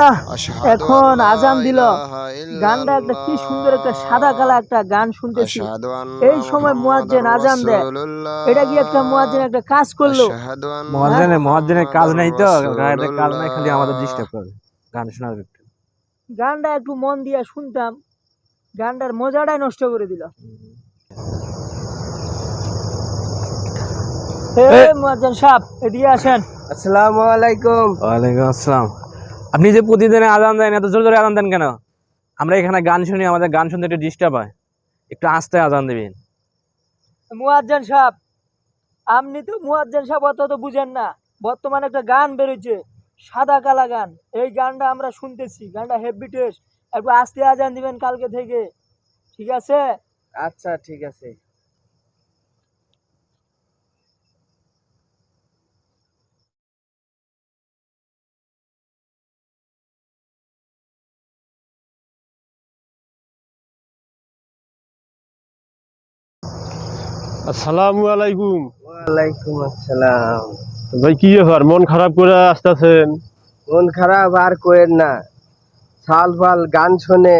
না এখন আজান দিল। গানটা একটা কি সুন্দর একটা সাদা কালা একটা গান শুনতেছি। এই সময় মুয়াজ্জিন আজান দেয়। এটা কি একটা মুয়াজ্জিন একটা কাজ করল? কাজ নাই তো। গায়ের কাজ নাই খালি আমাদের ডিস্টার্ব করে। গান শোনার একটু। গানটা একটু মন দিয়ে শুনতাম। গানটার মজাটাই নষ্ট করে দিল। এই মুয়াজ্জিন সাহেব এদিকে আসেন। আসসালামু আলাইকুম। ওয়ালাইকুম আসসালাম। আপনি যে প্রতিদিনে আজান দেন এত জোরে জোরে আজান দেন কেন? আমরা এখানে গান শুনি আমাদের গান শুনতে একটু ডিস্টার্ব হয়। একটু আস্তে আজান দেবেন। মুয়াজ্জিন সাহেব আপনি তো মুয়াজ্জিন সাহেব অত তো বুঝেন না। বর্তমানে একটা গান বেরোচ্ছে সাদা কালা গান। এই গানটা আমরা শুনতেছি গানটা হেভি টেস্ট একটু আস্তে আজান দিবেন কালকে থেকে। ঠিক আছে? আচ্ছা ঠিক আছে। আসসালামু আলাইকুম। ওয়ালাইকুম আসসালাম। ভাই কি ব্যাপার? মন খারাপ করে আসতেছেন? মন খারাপ আর কোয়েন না। সাল ফাল গান শোনে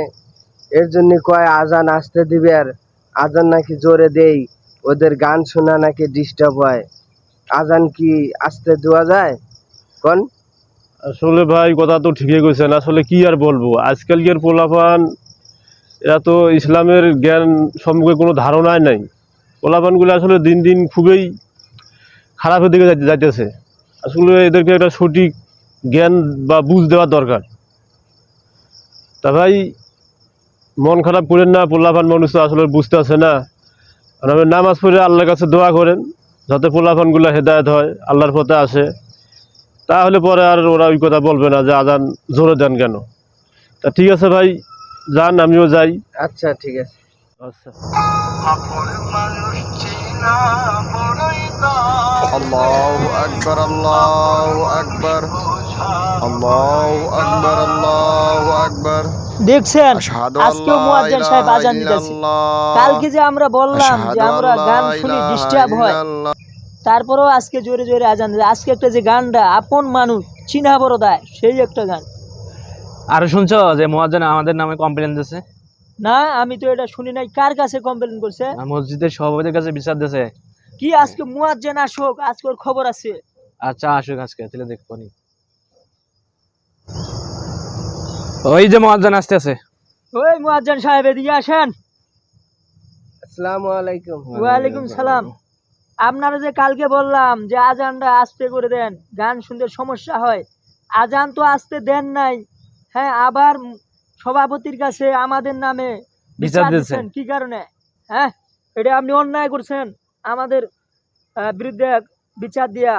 এর জন্য কয় আজান আসতে দিবে আর আজান নাকি জোরে দেই ওদের গান শোনা নাকি ডিস্টার্ব হয়। আজান কি আসতে দেওয়া যায়? কোন? আসলে ভাই কথা তো ঠিকই কইছেন। আসলে কি আর বলব? আজকালকার পোলাপান এরা তো ইসলামের জ্ঞান সম্পর্কে কোনো ধারণাই নাই। পোলাপানগুলো আসলে দিন দিন খুবই খারাপের দিকে যাইতেছে। আসলে এদেরকে একটা সঠিক জ্ঞান বা বুঝ দেওয়া দরকার। তা ভাই মন খারাপ করেন না পোলাপান মানুষ তো আসলে বুঝতে আছে না। আর আপনি নামাজ পড়ে আল্লাহর কাছে দোয়া করেন যাতে পোলাপানগুলো হেদায়ত হয় আল্লাহর পথে আসে। তাহলে পরে আর ওরা ওই কথা বলবে না যে আজান জোরে দেন কেন। তা ঠিক আছে ভাই যান আমিও যাই। আচ্ছা ঠিক আছে। আচ্ছা। আল্লাহু আকবার আল্লাহু আকবার আল্লাহু আকবার আল্লাহু আকবার। দেখছেন? আজকেও মুয়াজ্জিন সাহেব আজান দিতেছে। কালকে যে আমরা বললাম যে আমরা গান শুনি ডিস্টার্ব হয় তারপরেও আজকে জোরে জোরে আজান দিচ্ছে আজকে একটা যে গানটা আপন মানুষ চিনা বড় দেয় সেই একটা গান। আর শুনছো যে মহাজন আমাদের নামে কমপ্লেন দিয়েছে না আমি তো এটা শুনি নাই। কার কাছে কমপ্লেন করছে? মসজিদের সভাপতির কাছে বিচার দিয়েছে। কি আজকে মুয়াজ্জেন আসুক আজকে ওর খবর আছে। আচ্ছা আসুক আজকে তাহলে দেখব নি। ওই যে মহাজন আসতে আছে ওই মুয়াজ্জেন সাহেব এদিকে আসেন। আসসালামু আলাইকুম ওয়ালাইকুম সালাম। আপনারা যে কালকে বললাম যে আজানটা আস্তে করে দেন গান শুনতে সমস্যা হয়। আজান তো আসতে দেন নাই। হ্যাঁ আবার সভাপতির কাছে আমাদের নামে বিচার দিয়েছেন। দিচ্ছেন। কি কারণে? হ্যাঁ? এটা আপনি অন্যায় করছেন। আমাদের বিরুদ্ধে বিচার দিয়া।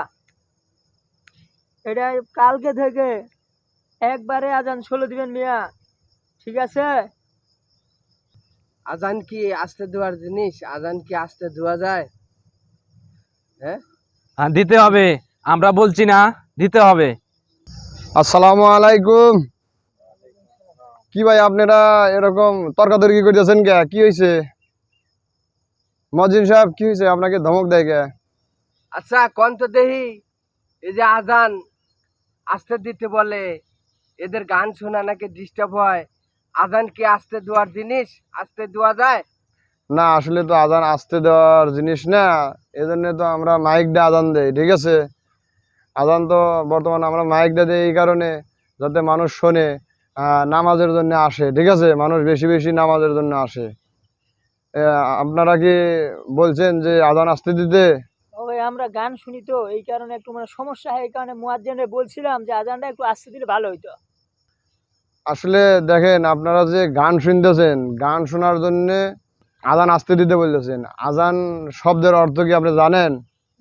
এটা কালকে থেকে একবারে আজান ষোলো দিবেন মিয়া। ঠিক আছে? আজান কি আসতে দেওয়ার জিনিস? আজান কি আসতে দেওয়া যায়? হ্যাঁ? হ্যাঁ দিতে হবে। আমরা বলছি না দিতে হবে। আসসালামু আলাইকুম। কি ভাই আপনারা এরকম তর্কাতর্কি করতেছেন কে? কি হয়েছে মজিন সাহেব কি হয়েছে আপনাকে ধমক দেয় কে? আচ্ছা কোন তো দেহি? এই যে আজান আসতে দিতে বলে এদের গান শোনা নাকি ডিস্টার্ব হয়? আজান কি আসতে দেওয়ার জিনিস? আসতে দেওয়া যায়? না আসলে তো আজান আসতে দেওয়ার জিনিস না। এই জন্য তো আমরা মাইক মাইকটা আজান দেই ঠিক আছে? আজান তো বর্তমানে আমরা মাইক মাইকটা দিই এই কারণে যাতে মানুষ শোনে। নামাজের জন্য আসে ঠিক আছে? মানুষ বেশি বেশি নামাজের জন্য আসে। আপনারা কি বলছেন যে আজান আসতে দিতে? আমরা গান শুনি তো এই কারণে একটু মানে সমস্যা হয় এই কারণে মুয়াজ্জেনে বলছিলাম যে আজানটা একটু আসতে দিলে ভালো হইতো। আসলে দেখেন আপনারা যে গান শুনতেছেন গান শোনার জন্য আজান আসতে দিতে বলতেছেন। আজান শব্দের অর্থ কি আপনি জানেন?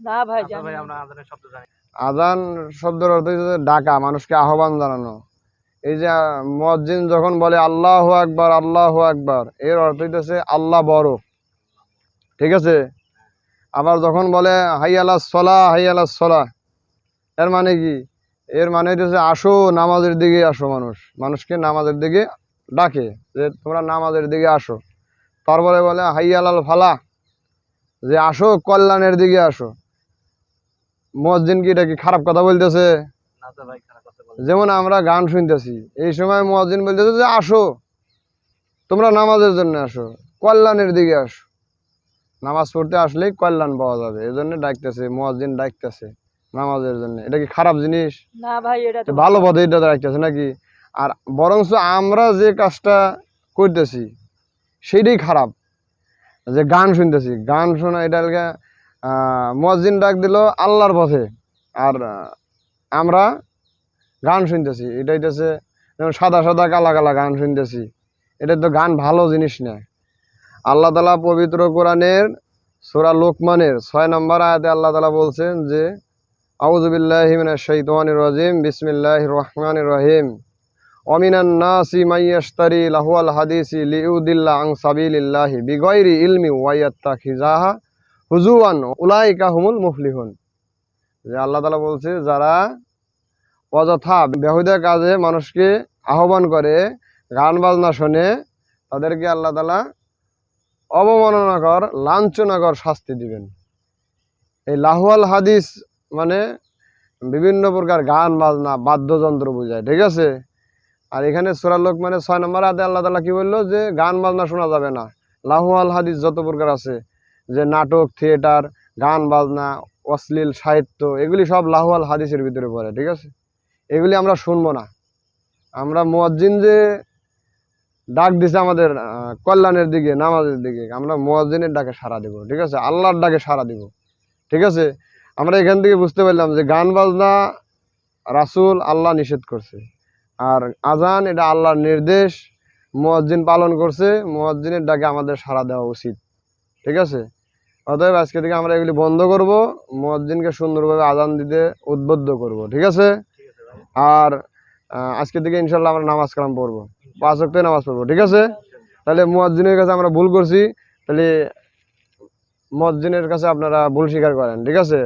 না ভাই জানি আমরা আজানের শব্দ জানি। আজান শব্দের অর্থ হচ্ছে ডাকা মানুষকে আহ্বান জানানো। এই যে মসজিদ যখন বলে, আল্লাহ আকবার আল্লাহ আকবার, এর অর্থ হইতেছে, আল্লাহ বড়। ঠিক আছে? আবার যখন বলে হাই আলা সলা হাই আলা সলা, এর মানে কি? এর মানে হচ্ছে আসো, নামাজের দিকে আসো মানুষ। মানুষকে নামাজের দিকে ডাকে, যে, তোমরা নামাজের দিকে আসো। তারপরে বলে হাই আলাল ফালা, যে, আসো, কল্যাণের দিকে আসো। মসজিদ কি এটা কি খারাপ কথা বলতেছে? যেমন আমরা গান শুনতেছি এই সময় মসজিদ বলতেছে যে আসো তোমরা নামাজের জন্য আসো কল্যাণের দিকে আসো। নামাজ পড়তে আসলেই কল্যাণ পাওয়া যাবে এই জন্য ডাকতেছে মসজিদ ডাকতেছে নামাজের জন্য। এটা কি খারাপ জিনিস? না ভাই এটা ভালো পথে এটা রাখতেছে নাকি? আর বরঞ্চ আমরা যে কাজটা করতেছি সেইটাই খারাপ। যে গান শুনতেছি গান শোনা এটা মসজিদ ডাক দিল আল্লাহর পথে। আর আমরা গান শুনতেছি এটা হইতেছে সাদা সাদা কালা কালা গান শুনতেছি এটা তো গান ভালো জিনিস না। আল্লাহ তালা পবিত্র কোরআনের সোরা লোকমানের ছয় নম্বর আয়াতে আল্লাহ তালা বলছেন যে আউজুবিল্লাহ মিনাশ শাইতানির রাজিম, বিসমিল্লাহির রহমানির রহিম। অমিনান নাসি মাইয়াশতারি লাহুয়াল হাদিসি লিউদিল্লা আং সাবিলিল্লাহি বিগয়রি ইলমি ওয়াইয়াত্তাখিজাহা হুজুয়ান উলাইকা হুমুল মুফলিহুন। যে আল্লাহ তাআলা বলছে, যারা অযথা বেহুদা কাজে মানুষকে আহ্বান করে, গান বাজনা শোনে, তাদেরকে আল্লাহ তাআলা অবমাননাকর, লাঞ্ছনাকর শাস্তি দিবেন। এই লাহুয়াল হাদিস মানে বিভিন্ন প্রকার গান বাজনা, বাদ্যযন্ত্র বোঝায়, ঠিক আছে? আর এখানে সুরা লোক মানে ছয় নম্বর আদে আল্লাহ তালা কি বলল যে, গান বাজনা শোনা যাবে না। লাহুয়াল হাদিস যত প্রকার আছে, যে নাটক, থিয়েটার, গান বাজনা, অশ্লীল সাহিত্য, এগুলি সব লাহুয়াল হাদিসের ভিতরে পড়ে, ঠিক আছে? এগুলি আমরা শুনব না। আমরা মুয়াজ্জিন যে ডাক দিছে আমাদের কল্যাণের দিকে, নামাজের দিকে, আমরা মুয়াজ্জিনের ডাকে সাড়া দেবো, ঠিক আছে? আল্লাহর ডাকে সাড়া দিব, ঠিক আছে? আমরা এখান থেকে বুঝতে পারলাম যে গান বাজনা রাসূল আল্লাহ নিষেধ করছে। আর আজান এটা আল্লাহর নির্দেশ, মুয়াজ্জিন পালন করছে, মুয়াজ্জিনের ডাকে আমাদের সাড়া দেওয়া উচিত, ঠিক আছে? অতএব আজকে থেকে আমরা এগুলি বন্ধ করব, মুয়াজ্জিনকে সুন্দরভাবে আজান দিতে উদ্বুদ্ধ করব, ঠিক আছে? আর আহ, আজকে থেকে ইনশাল্লাহ আমরা নামাজ কালাম পড়ব। পাঁচ ওয়াক্তে নামাজ পড়ব ঠিক আছে? তাহলে মুয়াজ্জিনের কাছে আমরা ভুল করছি তাহলে মুয়াজ্জিনের কাছে আপনারা ভুল স্বীকার করেন ঠিক আছে?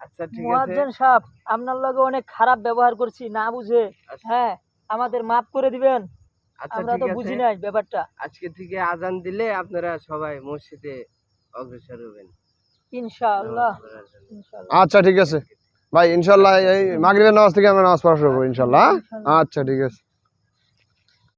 আচ্ছা ঠিক আছে। মুয়াজ্জিন সাহেব আপনার লগে অনেক খারাপ ব্যবহার করছি না বুঝে। হ্যাঁ আমাদের মাফ করে দিবেন। আচ্ছা আমরা তো বুঝি নাই ব্যাপারটা। আজকে থেকে আজান দিলে আপনারা সবাই মসজিদে অগ্রসর হবেন। ইনশাআল্লাহ। আচ্ছা ঠিক আছে। ভাই ইনশাল্লাহ এই মাগরিবের নামাজ থেকে আমরা নামাজ পড়া শুরু করব ইনশাল্লাহ আচ্ছা ঠিক আছে।